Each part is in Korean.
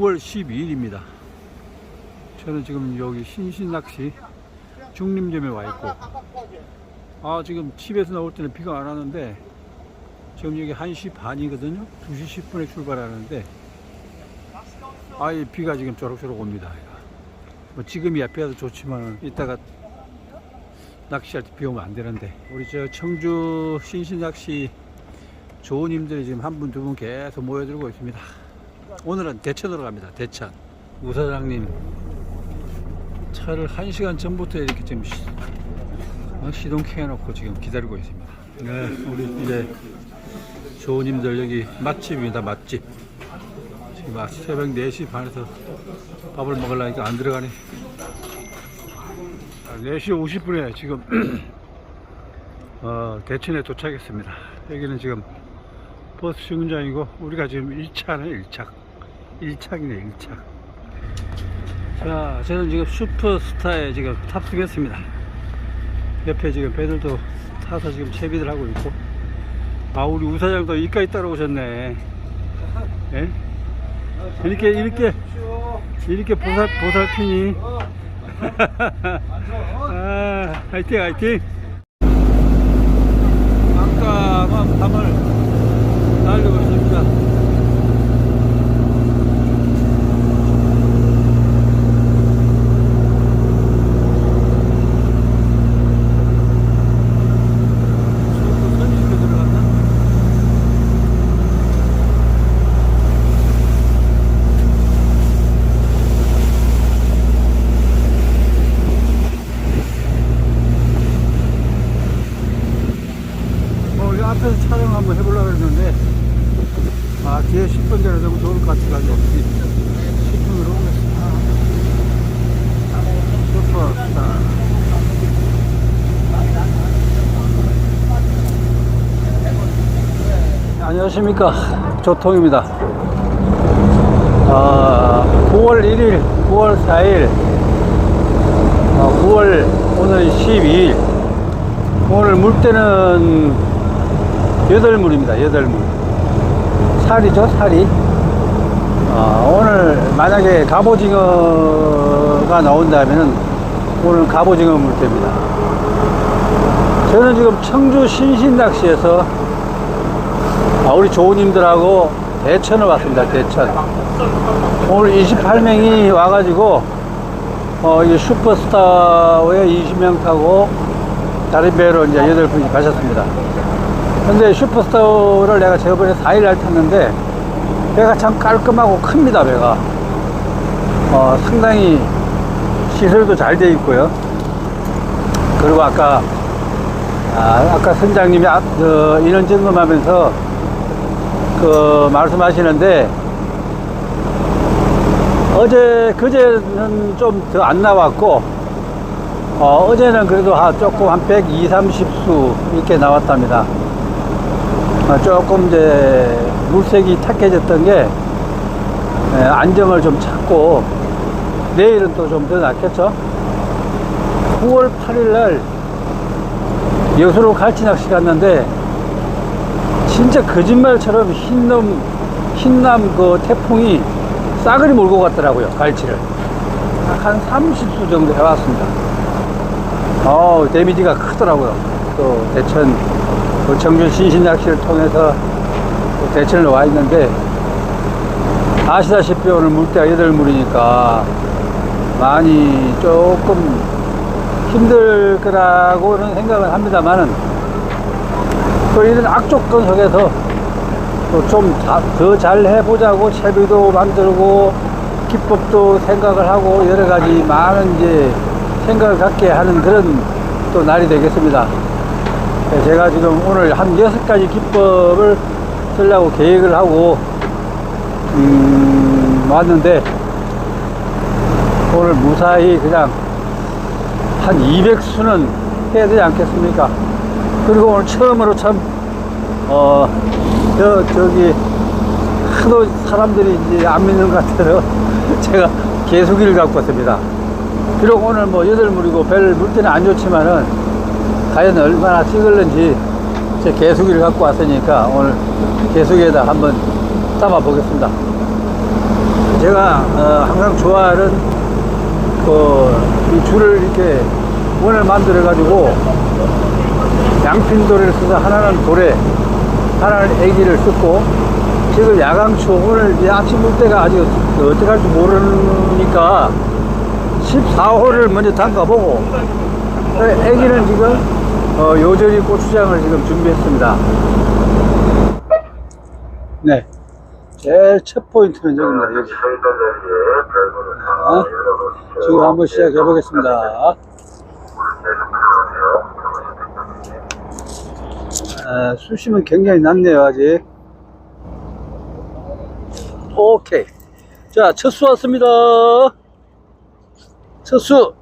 오늘이 9월 12일입니다. 저는 지금 여기 신신낚시 중림점에 와 있고, 아, 지금 집에서 나올 때는 비가 안 와는데, 지금 여기 1시 반이거든요? 2시 10분에 출발하는데, 아예 비가 지금 조록조록 옵니다. 뭐 지금이야 비와도 좋지만, 이따가 낚시할 때 비 오면 안 되는데, 우리 저 청주 신신낚시 조우님들이 지금 한 분, 두 분 계속 모여들고 있습니다. 오늘은 대천으로 갑니다. 대천. 우사장님 차를 한 시간 전부터 이렇게 지금 시, 어, 시동 켜 놓고 지금 기다리고 있습니다. 네, 우리 이제 조우님들 여기 맛집입니다. 맛집. 지금 아- 새벽 4시 반에서 밥을 먹으려니까 안 들어가네. 아, 4시 50분에 지금 어, 대천에 도착했습니다. 여기는 지금 버스 정류장이고 우리가 지금 1차네 1차 1차이네 1차. 자 저는 지금 슈퍼스타에 지금 탑승했습니다. 옆에 지금 배들도 타서 지금 채비들 하고 있고. 아 우리 우사장도 이까지 따라오셨네. 예? 이렇게 이렇게 이렇게 보살 보살피니? 아 화이팅 화이팅 깜깜한 밤을 달리고 있습니다. 수도 선진교 들어갔나? 뭐 여기 앞에서 촬영 한번 해보려고 했는데 아 뒤에 10분 전에 너무 좋을 것 같아가지고 10분으로 오겠습니다. 슈퍼스타 안녕하십니까. 조통입니다. 아, 9월 1일 9월 4일 9월 오늘 12일. 오늘 물때는 여덟 물입니다. 여덟 물. 살이죠, 살이. 어, 오늘 만약에 갑오징어가 나온다면은 오늘 갑오징어 물때입니다. 저는 지금 청주 신신낚시에서 아, 우리 조우님들하고 대천을 왔습니다. 대천. 오늘 28명이 와가지고 어, 이 슈퍼스타에 20명 타고 다른 배로 이제 8분이 가셨습니다. 근데 슈퍼스타를 내가 저번에 4일 날 탔는데 배가 참 깔끔하고 큽니다, 배가. 어, 상당히 시설도 잘 돼 있고요. 그리고 아까, 아, 아까 선장님이 앞, 저, 인원 점검하면서 그 말씀하시는데 어제, 그제는 좀 더 안 나왔고 어, 어제는 그래도 한 조금 한 120, 30수 이렇게 나왔답니다. 어, 조금 이제 물색이 탁해졌던 게 예, 안정을 좀 찾고 내일은 또 좀 더 낫겠죠. 9월 8일 날 여수로 갈치 낚시 갔는데 진짜 거짓말처럼 흰놈 흰남 그 태풍이 싸그리 몰고 갔더라고요 갈치를 한 30수 정도 해왔습니다. 어, 데미지가 크더라고요. 또 대천, 그 청주 신신낚시를 통해서 또 대천을 와 있는데 아시다시피 오늘 물때가 여덟 물이니까 많이 조금 힘들 거라고는 생각을 합니다만은 또 이런 악조건 속에서 또 좀 더 잘 해보자고 채비도 만들고 기법도 생각을 하고 여러 가지 많은 이제 생각을 갖게 하는 그런 또 날이 되겠습니다. 네, 제가 지금 오늘 한 여섯 가지 기법을 쓰려고 계획을 하고, 음, 왔는데, 오늘 무사히 그냥 한 200수는 해야 되지 않겠습니까? 그리고 오늘 처음으로 참, 어, 저, 저기, 하도 사람들이 이제 안 믿는 것 같아서 제가 개수기를 갖고 왔습니다. 비록 오늘 뭐 여덟 물이고 별 물때는 안 좋지만은 과연 얼마나 찍을는지 제 개수기를 갖고 왔으니까 오늘 개수기에다 한번 담아 보겠습니다. 제가 어, 항상 좋아하는 그이 줄을 이렇게 원을 만들어 가지고 양핀도래를 써서 하나는 도래, 하나는 애기를 썼고 지금 야광초 오늘 이 아침 물때가 아직 어떻게 할지 모르니까 14호를 먼저 담가보고 애기는 지금 어, 요절이 고추장을 지금 준비했습니다. 네. 제일 첫 포인트는 여기입니다. 여기. 어? 지금 한번 시작해 보겠습니다. 아, 수심은 굉장히 낮네요, 아직. 오케이. 자, 첫 수 왔습니다. 첫 수.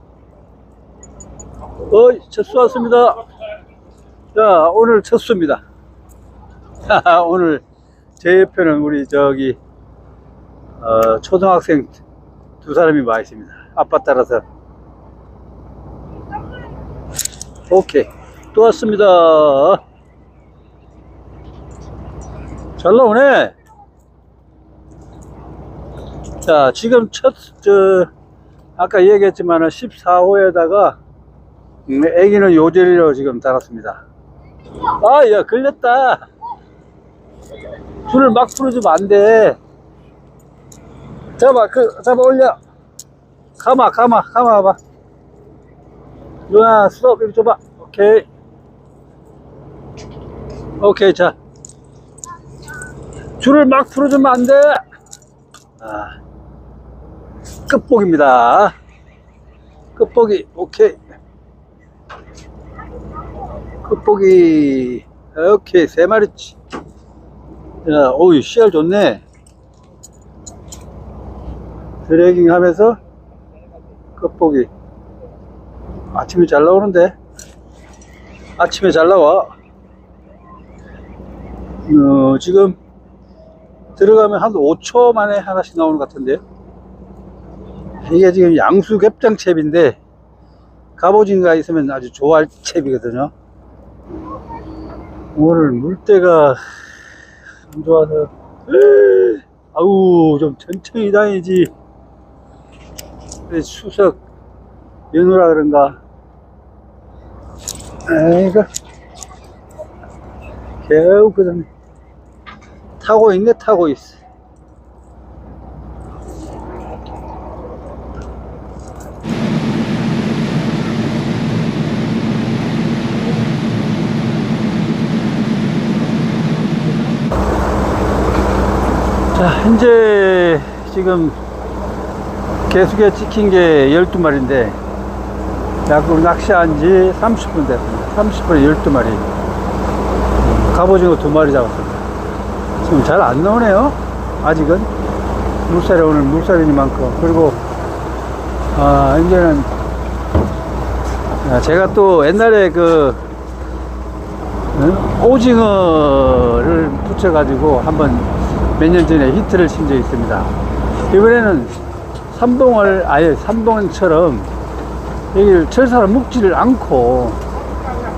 어이, 첫 수 왔습니다. 자, 오늘 첫 수입니다. 오늘 제 옆에는 우리 저기, 어, 초등학생 두 사람이 와 있습니다. 아빠 따라서. 오케이. 또 왔습니다. 잘 나오네. 자, 지금 첫, 저, 아까 얘기했지만 14호에다가, 음, 애기는 요젤리로 지금 달았습니다. 아, 야, 걸렸다. 줄을 막 풀어주면 안 돼. 잡아, 그, 잡아 올려. 가마, 가마, 가마 봐. 누나, 스톱, 이리 줘봐. 오케이. 오케이, 자. 줄을 막 풀어주면 안 돼. 아, 끝복입니다. 끝복이, 오케이. 끝복이, 오케이, 세 마리치. 야, 오우, 씨알 좋네. 드래깅 하면서 끝보기 아침에 잘 나오는데? 아침에 잘 나와. 어, 지금 들어가면 한 5초 만에 하나씩 나오는 것 같은데요 이게 지금 양수 갭장 챕인데 갑오징어가 있으면 아주 좋아할 챕이거든요 오늘 물때가 안 좋아서. 아우 좀 천천히 다니지. 수석 연우라 그런가? 에이그 겨우 그다음에 타고 있네 타고 있어 자 현재 지금 개수개 찍힌 게 12마리인데 약으로 낚시한 지 30분 됐습니다. 30분에 12마리. 갑오징어 2마리 잡았습니다. 지금 잘 안 나오네요. 아직은. 물살이 오늘 물살이니만큼. 그리고, 아, 이제는, 아, 제가 또 옛날에 그, 어? 오징어를 붙여 가지고 한번 몇 년 전에 히트를 친 적이 있습니다. 이번에는 삼봉을 아예 삼봉처럼 여기를 철사를 묶지를 않고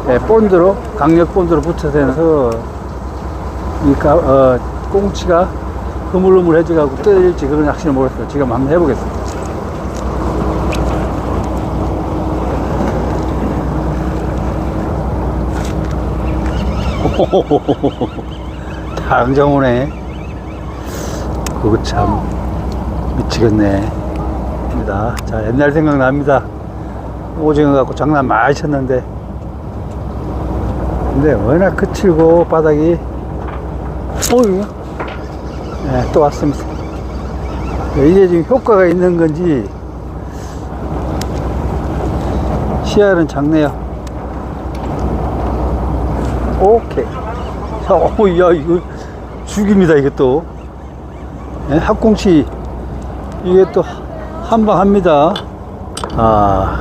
예, 본드로 강력 본드로 붙여서 가, 어, 꽁치가 흐물흐물해져 갖고 떠일지 그런 낚시를 모르겠어요. 지금 한번 해보겠습니다. 당정오네. 그거 참 미치겠네. 입니다. 자, 옛날 생각납니다. 오징어 갖고 장난 많이 쳤는데. 근데 워낙 거칠고 바닥이. 어유 네, 또 왔습니다. 이게 지금 효과가 있는 건지 시야는 작네요. 오케이. 자, 어, 야, 이거 죽입니다, 이것도. 네, 합공치, 이게 또 한방합니다. 아,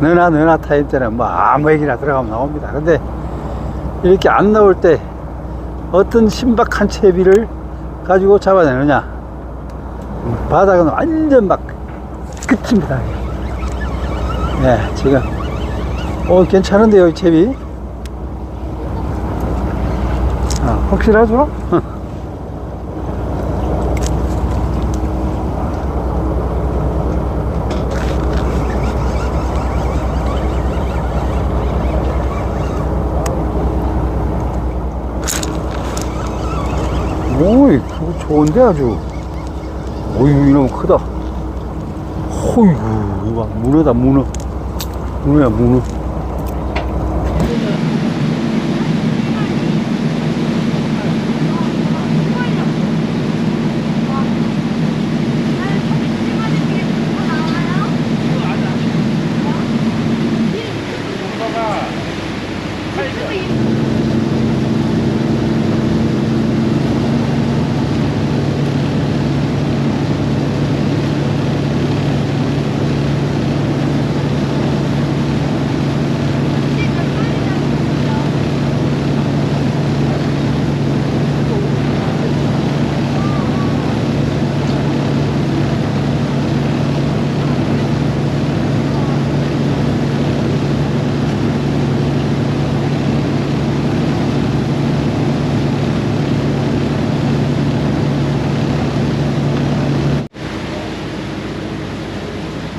너나 너나 타임 때는 뭐 아무 얘기나 들어가면 나옵니다. 근데 이렇게 안 나올 때 어떤 신박한 채비를 가지고 잡아내느냐. 바닥은 완전 막 끝입니다. 네, 지금. 어, 괜찮은데요, 이 채비? 아, 확실하죠? 좋은데 아주. 어이구 이놈 크다. 어이구 이거 문어다 문어. 문어야 문어.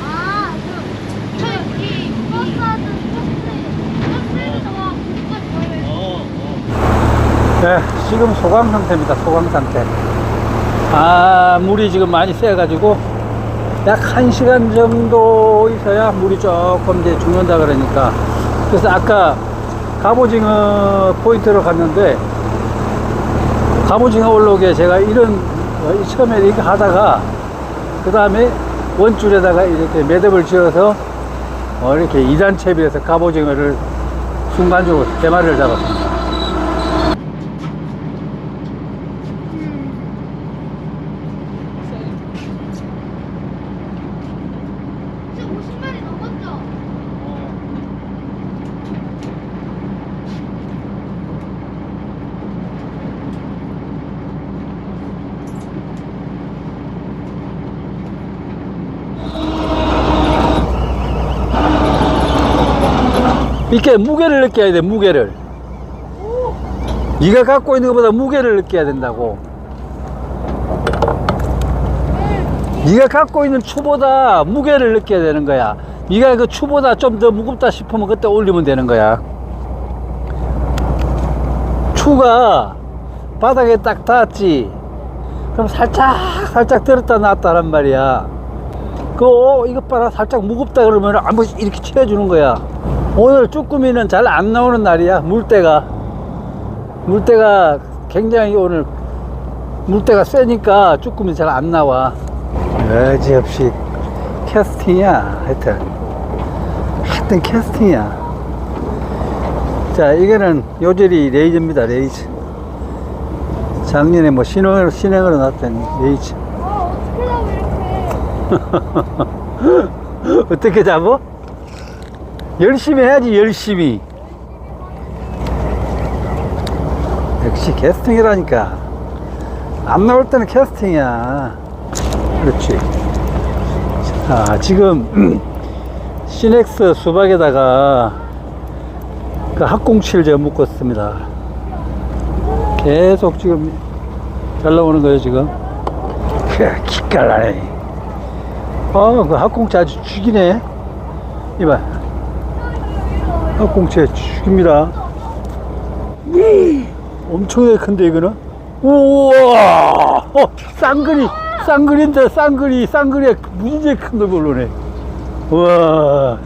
아, 그, 저기 버스 하던 버스, 버스에서 그거 저예요. 네, 지금 소강 상태입니다. 소강 상태. 아, 물이 지금 많이 세가지고 약한 시간 정도 있어야 물이 조금 이제 죽는다 그러니까. 그래서 아까 갑오징어 포인트로 갔는데 갑오징어 올라오게 제가 이런 어, 처음에 이렇게 하다가 그 다음에 원줄에다가 이렇게 매듭을 지어서 어, 이렇게 2단 채비에서 갑오징어를 순간적으로 세 마리를 잡았습니다. 이렇게 무게를 느껴야 돼 무게를. 네가 갖고 있는 것보다 무게를 느껴야 된다고. 네가 갖고 있는 추보다 무게를 느껴야 되는 거야. 네가 그 추보다 좀 더 무겁다 싶으면 그때 올리면 되는 거야. 추가 바닥에 딱 닿았지. 그럼 살짝 살짝 들었다 놨다란 말이야. 그 어, 이것 봐라. 살짝 무겁다 그러면 한 번씩 이렇게 채워주는 거야 오늘 쭈꾸미는 잘 안 나오는 날이야 물때가. 물때가 굉장히 오늘 물때가 세니까 쭈꾸미 잘 안 나와. 여지없이 캐스팅이야 하여튼. 하여튼 캐스팅이야. 자 이거는 요절이 레이저입니다 레이저 작년에 뭐 신형으로 신형으로 놨던 레이저 어, 어떻게 하면 이렇게. 어떻게 잡어? 열심히 해야지 열심히. 역시 캐스팅이라니까. 안 나올 때는 캐스팅이야. 그렇지. 자 지금 시넥스 수박에다가 그 학꽁치를 제가 묶었습니다. 계속 지금 잘 나오는 거예요 지금? 그 기깔나네. 아, 그 학꽁치 아주 죽이네. 이봐. 학꽁치 죽입니다. 엄청나게 큰데, 이거는? 우와! 어, 쌍그리, 쌍그리인데, 쌍그리, 쌍그리가 무지개 큰걸 걸로네. 우와.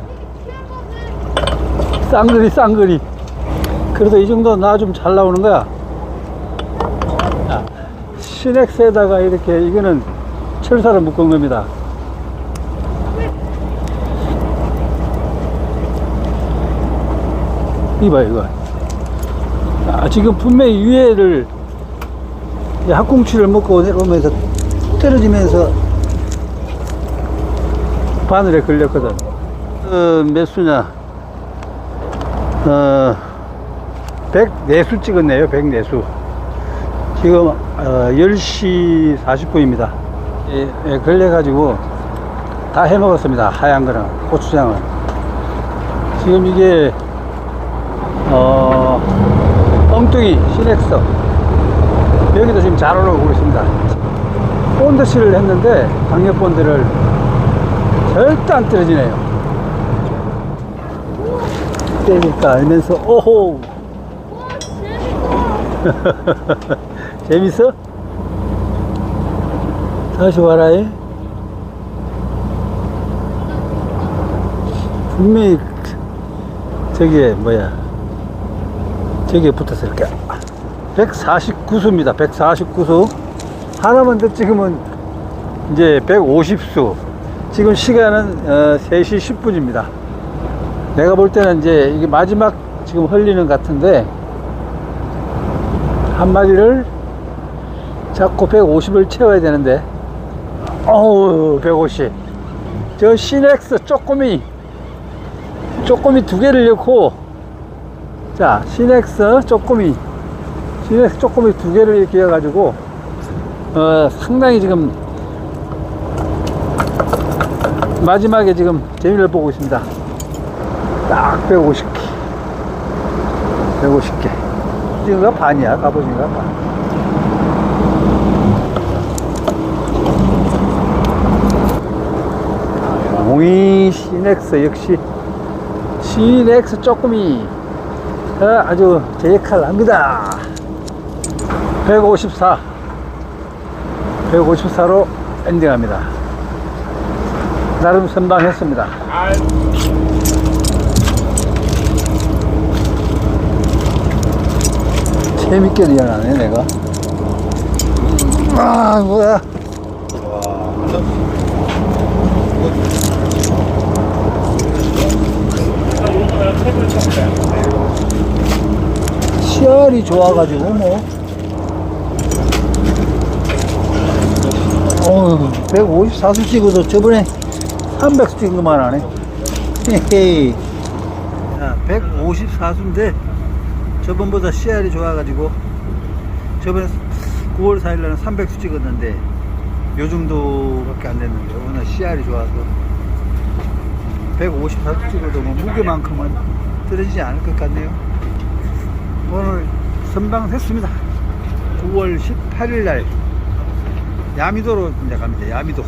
쌍그리, 쌍그리. 그래도 이 정도 나 좀 잘 나오는 거야. 자, 시넥스에다가 이렇게, 이거는 철사를 묶은 겁니다. 이봐 이거. 아, 지금 분명히 위에를 이 학꽁치를 먹고 내려오면서 떨어지면서 바늘에 걸렸거든. 어, 몇 수냐? 어, 104수 찍었네요 104수. 지금 어, 10시 40분입니다. 예, 예, 걸려가지고 다 해먹었습니다 하얀 거는 고추장을. 지금 이게 어, 엉뚱이 시넥서 여기도 지금 잘 올라오고 있습니다 본드실을 했는데 강력 본드를 절대 안 떨어지네요 때니까 알면서 오호. 재밌어? 다시 와라이. 분명히 저기에 뭐야 저기에 붙었을 거야 149수입니다. 149수. 하나만 더 찍으면 이제 150수. 지금 시간은 어, 3시 10분입니다. 내가 볼 때는 이제 이게 마지막 지금 흘리는 것 같은데 한 마리를 잡고 150을 채워야 되는데. 어우 150 저 시넥스 쪼꼬미. 쪼꼬미 두 개를 넣고 자 시넥스 쪼꼬미. 시넥스 쪼꼬미 두 개를 이렇게 해가지고 어 상당히 지금 마지막에 지금 재미를 보고 있습니다. 딱 150개. 150개. 지금가 반이야? 갑오징어가 반. 몽이 시넥스 역시 시넥스 쪼꼬미. 어, 아주 제 역할 합니다. 154 154로 엔딩합니다. 나름 선방했습니다. 재밌게 리안하네 내가. 아 뭐야 시알이 좋아가지고 뭐. 어, 154수 찍어도 저번에 300수 찍은 것만 하네. 헤헤이. 자, 154수인데 저번보다 씨알이 좋아가지고 저번에 9월 4일날은 300수 찍었는데 요 정도밖에 안 됐는데 오늘 씨알이 좋아서 154수 찍어도 뭐 무게만큼은 떨어지지 않을 것 같네요 오늘 선방했습니다. 9월 18일 날 야미도로 이제 갑니다. 야미도